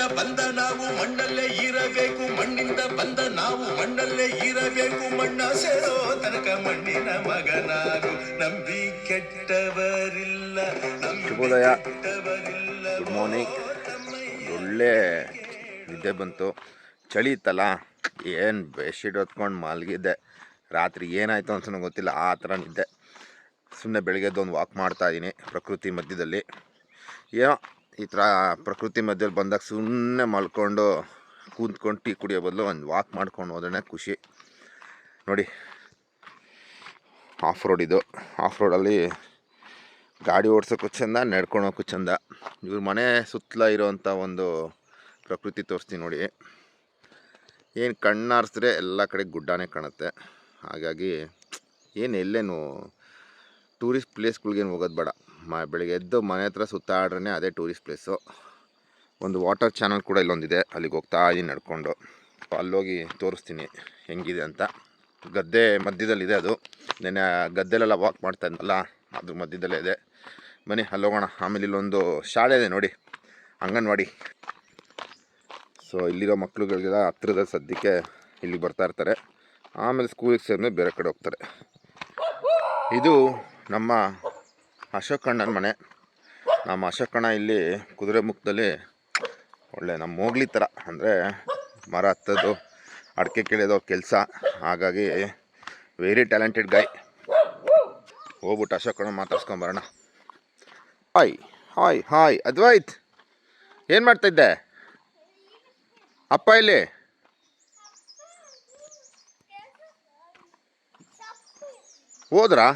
ಬಂದ ನಾವು ಮಣ್ಣಲ್ಲೇ ಇರಬೇಕು. ಮಣ್ಣಿಂದ ಬಂದ ನಾವು ಮಣ್ಣಲ್ಲೇ ಇರಬೇಕು. ಮಣ್ಣ ಸೇರೋ ತನಕ ಮಣ್ಣಿನ ಮಗನಾಗು. ನಂಬಿ ಕೆಟ್ಟವರಿಲ್ಲ ಶುಭೋದಯ. ಗುಡ್ ಮಾರ್ನಿಂಗ್ ಒಳ್ಳೆ ನಿದ್ದೆ ಬಂತು. ಚಳಿ ಇತ್ತಲ್ಲ? ಏನು ಬೆಡ್ಶೀಟ್ ಹೊತ್ಕೊಂಡು ಮಲಗಿದ್ದೆ. ರಾತ್ರಿ ಏನಾಯಿತು ಅಂತ ಗೊತ್ತಿಲ್ಲ. ಆ ಥರ ನಿದ್ದೆ. ಸುಮ್ಮನೆ ಬೆಳಗ್ಗೆದ್ದು ಒಂದು ವಾಕ್ ಮಾಡ್ತಾ ಇದ್ದೀನಿ ಪ್ರಕೃತಿ ಮಧ್ಯದಲ್ಲಿ. ಏನೋ ಈ ಥರ ಪ್ರಕೃತಿ ಮಧ್ಯದಲ್ಲಿ ಬಂದಾಗ ಸುಮ್ಮನೆ ಮಲ್ಕೊಂಡು ಕೂತ್ಕೊಂಡು ಟೀ ಕುಡಿಯೋ ಬದಲು ಒಂದು ವಾಕ್ ಮಾಡ್ಕೊಂಡು ಹೋದ್ರೆ ಖುಷಿ. ನೋಡಿ ಆಫ್ ರೋಡ್ ಇದು. ಆಫ್ ರೋಡಲ್ಲಿ ಗಾಡಿ ಓಡ್ಸೋಕ್ಕೂ ಚೆಂದ ನಡ್ಕೊಳೋಕ್ಕೂ ಚೆಂದ. ಇವ್ರ ಮನೆ ಸುತ್ತಲ ಇರೋವಂಥ ಒಂದು ಪ್ರಕೃತಿ ತೋರಿಸ್ತೀನಿ ನೋಡಿ. ಏನು ಕಣ್ಣಾರಿಸಿದ್ರೆ ಎಲ್ಲ ಕಡೆ ಗುಡ್ಡಾನೇ ಕಾಣುತ್ತೆ. ಹಾಗಾಗಿ ಏನು ಎಲ್ಲೇನು ಟೂರಿಸ್ಟ್ ಪ್ಲೇಸ್ಗಳಿಗೇನು ಹೋಗೋದು ಬೇಡ. ಮ, ಬೆಳಿಗ್ಗೆ ಎದ್ದು ಮನೆ ಹತ್ರ ಸುತ್ತಾಡ್ರೇ ಅದೇ ಟೂರಿಸ್ಟ್ ಪ್ಲೇಸು ಒಂದು ವಾಟರ್ ಚಾನಲ್ ಕೂಡ ಇಲ್ಲೊಂದಿದೆ. ಅಲ್ಲಿಗೆ ಹೋಗ್ತಾ ಇದ್ದೀನಿ ನಡ್ಕೊಂಡು. ಅಲ್ಲೋಗಿ ತೋರಿಸ್ತೀನಿ ಹೆಂಗಿದೆ ಅಂತ. ಗದ್ದೆ ಮಧ್ಯದಲ್ಲಿದೆ ಅದು. ನೆನ್ನೆ ಗದ್ದೆಲೆಲ್ಲ ವಾಕ್ ಮಾಡ್ತಾ ಇದ್ನಲ್ಲ, ಅದ್ರ ಮಧ್ಯದಲ್ಲೇ ಇದೆ. ಬನ್ನಿ ಅಲ್ಲಿ ಹೋಗೋಣ ಆಮೇಲೆ ಇಲ್ಲೊಂದು ಶಾಲೆ ಇದೆ ನೋಡಿ, ಅಂಗನವಾಡಿ. ಸೊ ಇಲ್ಲಿರೋ ಮಕ್ಕಳುಗಳಿಗೆಲ್ಲ ಹತ್ರದ ಸದ್ಯಕ್ಕೆ ಇಲ್ಲಿಗೆ ಬರ್ತಾ ಇರ್ತಾರೆ. ಆಮೇಲೆ ಸ್ಕೂಲಿಗೆ ಸೇರಿದ್ರೆ ಬೇರೆ ಕಡೆ ಹೋಗ್ತಾರೆ. ಇದು ನಮ್ಮ ಅಶೋಕಣ್ಣನ ಮನೆ. ನಮ್ಮ ಅಶೋಕಣ್ಣ ಇಲ್ಲಿ ಕುದುರೆ ಮುಖದಲ್ಲಿ ಒಳ್ಳೆ ನಮ್ಮ ಮೋಗ್ಲಿ ಥರ ಅಂದರೆ ಮರ ಹತ್ತೋದು, ಅಡಿಕೆ ಅವ್ರ ಕೆಲಸ. ಹಾಗಾಗಿ ವೆರಿ ಟ್ಯಾಲೆಂಟೆಡ್ ಗಾಯ್ ಹೋಗ್ಬಿಟ್ಟು ಅಶೋಕಣ್ಣ ಮಾತಾಡ್ಸ್ಕೊಂಬರೋಣ ಹಾಯ್ ಹಾಯ್ ಹಾಯ್ ಅದ್ವೈತ್ ಏನು ಮಾಡ್ತಾಯಿದ್ದೆ ಅಪ್ಪ ಇಲ್ಲಿ? ಹೋದ್ರಾ?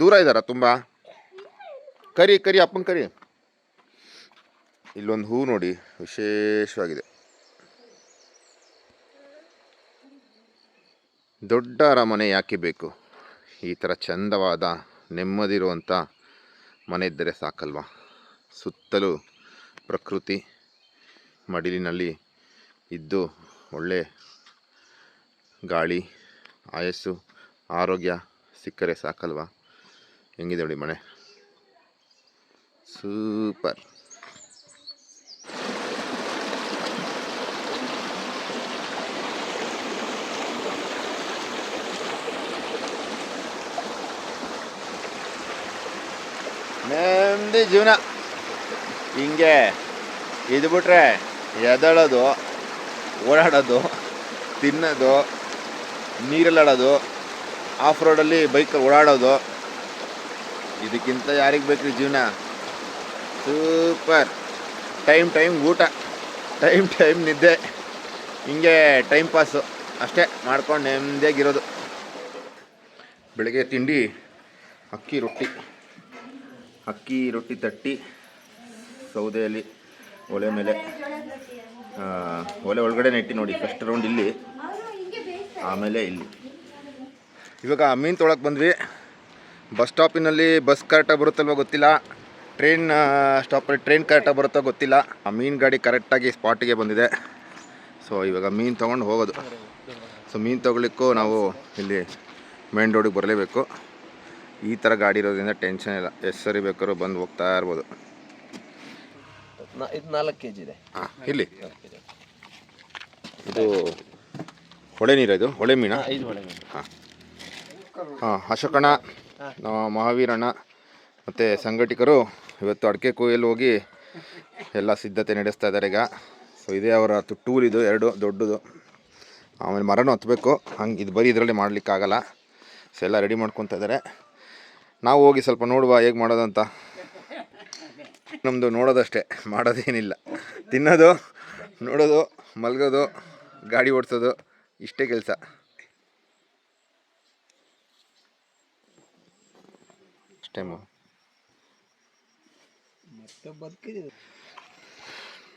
ದೂರ ಇದ್ದಾರಾ ತುಂಬ? ಕರಿ ಕರಿ, ಅಪ್ಪನ ಕರಿ. ಇಲ್ಲೊಂದು ಹೂ ನೋಡಿ, ವಿಶೇಷವಾಗಿದೆ. ದೊಡ್ಡ ಅರಮನೆ ಯಾಕೆ ಬೇಕು? ಈ ಥರ ಚಂದವಾದ ನೆಮ್ಮದಿರುವಂಥ ಮನೆ ಇದ್ದರೆ ಸಾಕಲ್ವಾ? ಸುತ್ತಲೂ ಪ್ರಕೃತಿ ಮಡಿಲಿನಲ್ಲಿ ಇದ್ದು ಒಳ್ಳೆ ಗಾಳಿ, ಆಯಸ್ಸು, ಆರೋಗ್ಯ ಸಿಕ್ಕರೆ ಸಾಕಲ್ವಾ? ಹೆಂಗಿದೆ ನೋಡಿ ಮನೆ? ಸೂಪರ್ ನೆಮ್ಮದಿ ಜೀವನ ಹಿಂಗೆ ಇದು ಬಿಟ್ರೆ ಎದಳೋದು ಓಡಾಡೋದು ತಿನ್ನೋದು ನೀರಲ್ಲಾಡೋದು ಆಫ್ ರೋಡಲ್ಲಿ ಬೈಕಲ್ಲಿ ಓಡಾಡೋದು ಇದಕ್ಕಿಂತ ಯಾರಿಗೆ ಬೇಕ್ರಿ ಜೀವನ ಸೂಪರ್. ಟೈಮ್ ಟೈಮ್ ಊಟ. ಟೈಮ್ ಟೈಮ್ ನಿದ್ದೆ. ಹಿಂಗೆ ಟೈಮ್ ಪಾಸು. ಅಷ್ಟೇ ಮಾಡ್ಕೊಂಡು ನೆಮ್ಮದಿಯಾಗಿರೋದು. ಬೆಳಗ್ಗೆ ತಿಂಡಿ, ಅಕ್ಕಿ ರೊಟ್ಟಿ. ಅಕ್ಕಿ ರೊಟ್ಟಿ ತಟ್ಟಿ, ಸೌದೆಯಲ್ಲಿ ಒಲೆ ಮೇಲೆ ಒಲೆ ಒಳಗಡೆ ಇಟ್ಟು ನೋಡಿ. ಫಸ್ಟ್ ರೌಂಡ್ ಇಲ್ಲಿ, ಆಮೇಲೆ ಇಲ್ಲಿ. ಇವಾಗ ಮೀನು ತೊಳಕ್ಕೆ ಬಂದ್ವಿ. ಬಸ್ ಸ್ಟಾಪಿನಲ್ಲಿ ಬಸ್ ಕರೆಕ್ಟಾಗಿ ಬರುತ್ತಲ್ವ ಗೊತ್ತಿಲ್ಲ. ಟ್ರೈನ್ ಸ್ಟಾಪಲ್ಲಿ ಟ್ರೈನ್ ಕರೆಕ್ಟಾಗಿ ಬರುತ್ತೋ ಗೊತ್ತಿಲ್ಲ. ಆ ಮೀನು ಗಾಡಿ ಕರೆಕ್ಟಾಗಿ ಸ್ಪಾಟಿಗೆ ಬಂದಿದೆ. ಸೊ ಇವಾಗ ಮೀನು ತೊಗೊಂಡು ಹೋಗೋದು. ಸೊ ಮೀನು ತೊಗೊಳಿಕ್ಕೂ ನಾವು ಇಲ್ಲಿ ಮೇನ್ ರೋಡಿಗೆ ಬರಲೇಬೇಕು. ಈ ಥರ ಗಾಡಿ ಇರೋದ್ರಿಂದ ಟೆನ್ಷನ್ ಇಲ್ಲ. ಎಷ್ಟು ಸರಿ ಬೇಕಾದ್ರೂ ಬಂದು ಹೋಗ್ತಾ ಇರ್ಬೋದು. ಇದು ನಾಲ್ಕು ಕೆ ಜಿ ಇದೆ. ಹಾಂ ಇಲ್ಲಿ? ಇದು. ಹೊಳೆ ನೀರು ಇದು? ಹೊಳೆ ಮೀನಾ? ಹಾಂ ಹಾಂ. ಅಶೋಕಣ್ಣ ಮಹಾವೀರಣ್ಣ. ಮತ್ತು ಸಂಘಟಕರು ಇವತ್ತು ಅಡಿಕೆ ಕೊಯ್ಯಲ್ಲಿ ಹೋಗಿ ಎಲ್ಲ ಸಿದ್ಧತೆ ನಡೆಸ್ತಾ ಇದ್ದಾರೆ ಈಗ. ಸೊ ಇದೇ ಅವರ ಟೂಲ್ ಇದು, ಎರಡು ದೊಡ್ಡದು. ಆಮೇಲೆ ಮರನೂ ಹತ್ತಬೇಕು ಹಂಗೆ ಇದು ಬರೀ ಇದರಲ್ಲಿ ಮಾಡಲಿಕ್ಕಾಗಲ್ಲ. ಸೊ ಎಲ್ಲ ರೆಡಿ ಮಾಡ್ಕೊತಾ ಇದ್ದಾರೆ. ನಾವು ಹೋಗಿ ಸ್ವಲ್ಪ ನೋಡುವ ಹೇಗೆ ಮಾಡೋದಂತ. ನಮ್ಮದು ನೋಡೋದಷ್ಟೇ. ಮಾಡೋದೇನಿಲ್ಲ. ತಿನ್ನೋದು, ನೋಡೋದು, ಮಲಗೋದು, ಗಾಡಿ ಓಡಿಸೋದು, ಇಷ್ಟೇ ಕೆಲಸ. ಅಷ್ಟೇ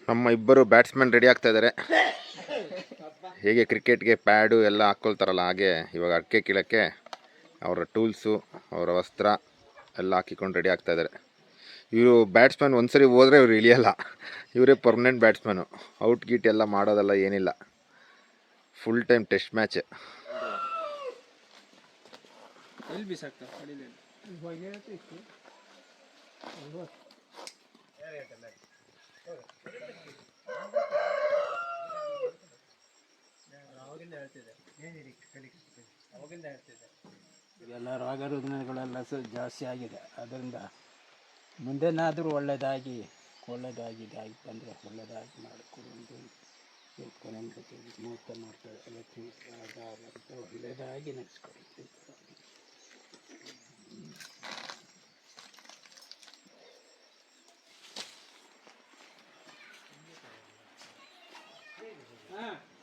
ನಮ್ಮ ಇಬ್ಬರು ಬ್ಯಾಟ್ಸ್ಮನ್ ರೆಡಿ ಆಗ್ತಾ ಇದ್ದಾರೆ ಹೇಗೆ ಕ್ರಿಕೆಟ್ಗೆ ಪ್ಯಾಡು ಎಲ್ಲ ಹಾಕ್ಕೊಳ್ತಾರಲ್ಲ ಹಾಗೆ ಇವಾಗ ಅಡಿಕೆ ಕೀಳಕ್ಕೆ ಅವರ ಟೂಲ್ಸು ಅವರ ವಸ್ತ್ರ ಎಲ್ಲ ಹಾಕಿಕೊಂಡು ರೆಡಿ ಆಗ್ತಾ ಇದ್ದಾರೆ ಇವರು ಬ್ಯಾಟ್ಸ್ಮನ್ ಒಂದ್ಸರಿ ಹೋದರೆ ಇವರು ಇಳಿಯಲ್ಲ. ಇವರೇ ಪರ್ಮನೆಂಟ್ ಬ್ಯಾಟ್ಸ್ಮನು ಔಟ್ ಗೀಟ್ ಎಲ್ಲ ಮಾಡೋದಲ್ಲ ಏನಿಲ್ಲ. ಫುಲ್ ಟೈಮ್ ಟೆಸ್ಟ್ ಮ್ಯಾಚ್ ಎಲ್ಲಿ ಬಿಸಾಕ್ತಾರೆ? ಅಡಿಲಿ ಎಲ್ಲ ರೋಗ ರುಜಿನಗಳೆಲ್ಲ ಸ ಜಾಸ್ತಿ ಆಗಿದೆ. ಅದರಿಂದ ಮುಂದೆನಾದರೂ ಒಳ್ಳೆಯದಾಗಿ ಒಳ್ಳೆಯದಾಗಿ ಇದಾಗಿ ಬಂದರೆ ಒಳ್ಳೆಯದಾಗಿ ಮಾಡಿಕೊಂಡು ಮುಹೂರ್ತ ಮಾಡ್ತಾರೆ ಲಕ್ಷ್ಮೀ ಆಧಾರ ಅಂತ ಒಳ್ಳೆಯದಾಗಿ ನಡೆಸ್ಕೊಡಿ ನಾನು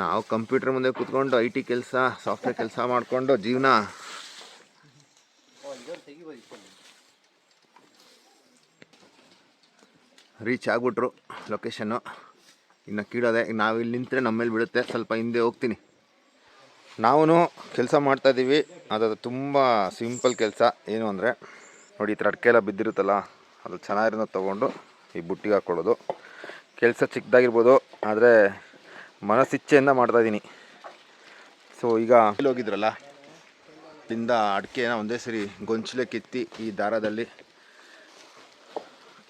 ನಾವು ಕಂಪ್ಯೂಟರ್ ಮುಂದೆ ಕೂತ್ಕೊಂಡು ಐ ಟಿ ಕೆಲಸ, ಸಾಫ್ಟ್ವೇರ್ ಕೆಲಸ ಮಾಡಿಕೊಂಡು ಜೀವನ. ರೀಚ್ ಆಗ್ಬಿಟ್ರು ಲೊಕೇಶನ್ನು ಇನ್ನು ಕೀಳೋದೆ ನಾವು ಇಲ್ಲಿ ನಿಂತರೆ ನಮ್ಮ ಮೇಲೆ ಬಿಡುತ್ತೆ ಸ್ವಲ್ಪ ಹಿಂದೆ ಹೋಗ್ತೀನಿ. ನಾವು ಕೆಲಸ ಮಾಡ್ತಾಯಿದ್ದೀವಿ ಅದು ತುಂಬ ಸಿಂಪಲ್ ಕೆಲಸ. ಏನು ಅಂದರೆ ನೋಡಿ, ಈ ಥರ ಅಡಿಕೆ ಎಲ್ಲ ಬಿದ್ದಿರುತ್ತಲ್ಲ, ಅದು ಚೆನ್ನಾಗಿರೋದು ತೊಗೊಂಡು ಈ ಬುಟ್ಟಿಗೆ ಹಾಕ್ಕೊಳ್ಳೋದು. ಕೆಲಸ ಚಿಕ್ಕದಾಗಿರ್ಬೋದು, ಆದರೆ ಮನಸ್ಸಿಚ್ಛೆಯಿಂದ ಮಾಡ್ತಾಯಿದ್ದೀನಿ ಸೊ ಈಗ ಇಲ್ಲಿ ಹೋಗಿದ್ರಲ್ಲ, ಇಲ್ಲಿಂದ ಅಡಿಕೆನ ಒಂದೇ ಸರಿ ಗೊಂಚಲೆ ಕಿತ್ತಿ ಈ ದಾರದಲ್ಲಿ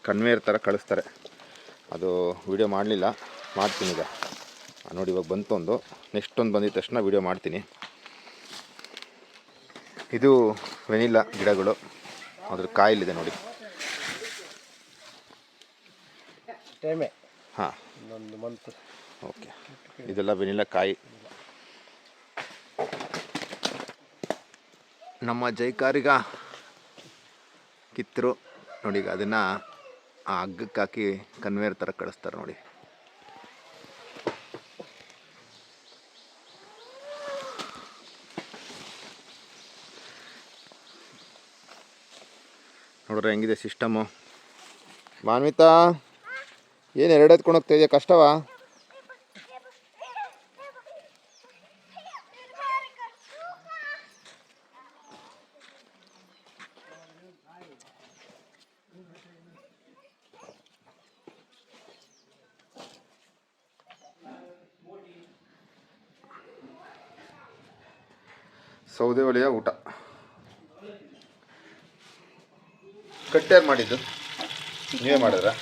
ಕನ್ವೇರ್ ಥರ ಕಳಿಸ್ತಾರೆ. ಅದು ವಿಡಿಯೋ ಮಾಡಲಿಲ್ಲ, ಮಾಡ್ತೀನಿ ಈಗ. ನೋಡಿ, ಇವಾಗ ಬಂತು ಒಂದು ನೆಕ್ಸ್ಟ್ ಒಂದು ಬಂದಿದ ತಕ್ಷಣ ವಿಡಿಯೋ ಮಾಡ್ತೀನಿ. ಇದು ವೆನಿಲ್ಲ ಗಿಡಗಳು. ಅದ್ರ ಇದೆ ನೋಡಿ. ಟೈಮೇ ಹಾಂ. ಇನ್ನೊಂದು ಮಂತ್ ಓಕೆ. ಇದೆಲ್ಲ ವೆನಿಲ್ಲ ಕಾಯಿ. ನಮ್ಮ ಜೈಕಾರಿಗ ಕಿತ್ತರು. ನೋಡಿ ಈಗ ಅದನ್ನು ಆ ಹಗ್ಗಕ್ಕೆ ಹಾಕಿ ಕನ್ವೇರ್ ಥರ ಕಳಿಸ್ತಾರೆ ನೋಡಿ. ನೋಡ್ರಿ ಹೆಂಗಿದೆ ಸಿಸ್ಟಮು. ಮಾನ್ವಿತಾ ಏನು ಎರಡು ಎತ್ಕೊಂಡು ಹೋಗ್ತಾ ಇದೆಯಾ? ಕಷ್ಟವಾ? ಸೌದೆ ಒಲೆಯ ಊಟ. ಕಟ್ಟ್ಯಾರು ಮಾಡಿದ್ದು? ನೀವೇ ಮಾಡಿದ್ರಾ?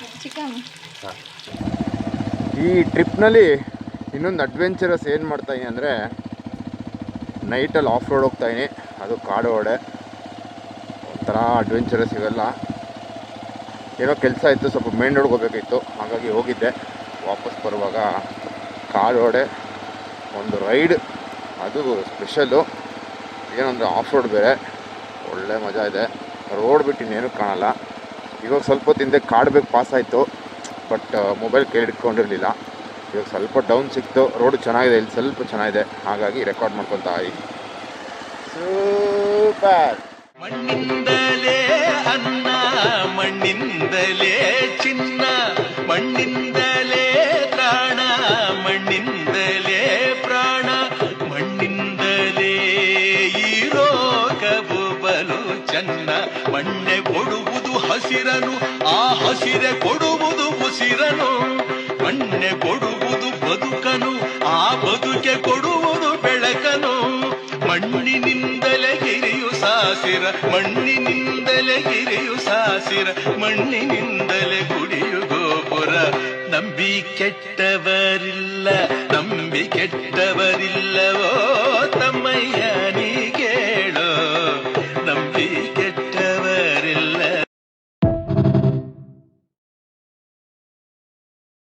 ಈ ಟ್ರಿಪ್ನಲ್ಲಿ ಇನ್ನೊಂದು ಅಡ್ವೆಂಚರಸ್ ಏನು ಮಾಡ್ತಾಯಿನಿ ಅಂದರೆ ನೈಟಲ್ಲಿ ಆಫ್ ರೋಡ್ ಹೋಗ್ತಾಯಿನಿ ಅದು ಕಾಡು ಹೊಡೆ ಒಂಥರ ಅಡ್ವೆಂಚರಸ್ ಇವೆಲ್ಲ. ಏನೋ ಕೆಲಸ ಇತ್ತು ಸ್ವಲ್ಪ ಮೇನ್ ರೋಡ್ಗೆ ಹೋಗಬೇಕಿತ್ತು ಹಾಗಾಗಿ ಹೋಗಿದ್ದೆ. ವಾಪಸ್ ಬರುವಾಗ ಕಾಡು ಹೊಡೆ ಒಂದು ರೈಡ್ ಅದು ಸ್ಪೆಷಲ್ಲು ಏನಂದರೆ ಆಫ್ ರೋಡ್ ಬೇರೆ. ಒಳ್ಳೆ ಮಜಾ ಇದೆ. ರೋಡ್ ಬಿಟ್ಟು ಇನ್ನೇನು ಕಾಣಲ್ಲ. ಇವಾಗ ಸ್ವಲ್ಪ ಹೊತ್ತು ಹಿಂದೆ ಕಾಡು ಬೇಕು ಪಾಸ್ ಆಯಿತು. ಬಟ್ ಮೊಬೈಲ್ ಕೈ ಹಿಡ್ಕೊಂಡಿರಲಿಲ್ಲ ಇವಾಗ ಸ್ವಲ್ಪ ಡೌನ್ ಸಿಕ್ತು. ರೋಡ್ ಚೆನ್ನಾಗಿದೆ. ಇಲ್ಲಿ ಸ್ವಲ್ಪ ಚೆನ್ನಾಗಿದೆ. ಹಾಗಾಗಿ ರೆಕಾರ್ಡ್ ಮಾಡ್ಕೊತಾ ಇದ್ದೀನಿ. ಸೂಪರ್ ಮಣ್ಣಿಂದಲೇ ಅನ್ನ, ಮಣ್ಣಿಂದಲೇ ಚಿನ್ನ ಮಣ್ಣೆ ಕೊಡುವುದು ಹಸಿರನು, ಆ ಹಸಿರೆ ಕೊಡುವುದು ಉಸಿರನು. ಮಣ್ಣೆ ಕೊಡುವುದು ಬದುಕನು, ಆ ಬದುಕೆ ಕೊಡುವುದು ಬೆಳಕನು. ಮಣ್ಣಿನಿಂದಲೇ ಹಿರಿಯು ಸಾಸಿರ, ಮಣ್ಣಿನಿಂದಲೇ ಹಿರಿಯು ಸಾಸಿರ, ಮಣ್ಣಿನಿಂದಲೇ ಕುಡಿಯು ಗೋಪುರ. ನಂಬಿ ಕೆಟ್ಟವರಿಲ್ಲ, ನಂಬಿ ಕೆಟ್ಟವರಿಲ್ಲವೋ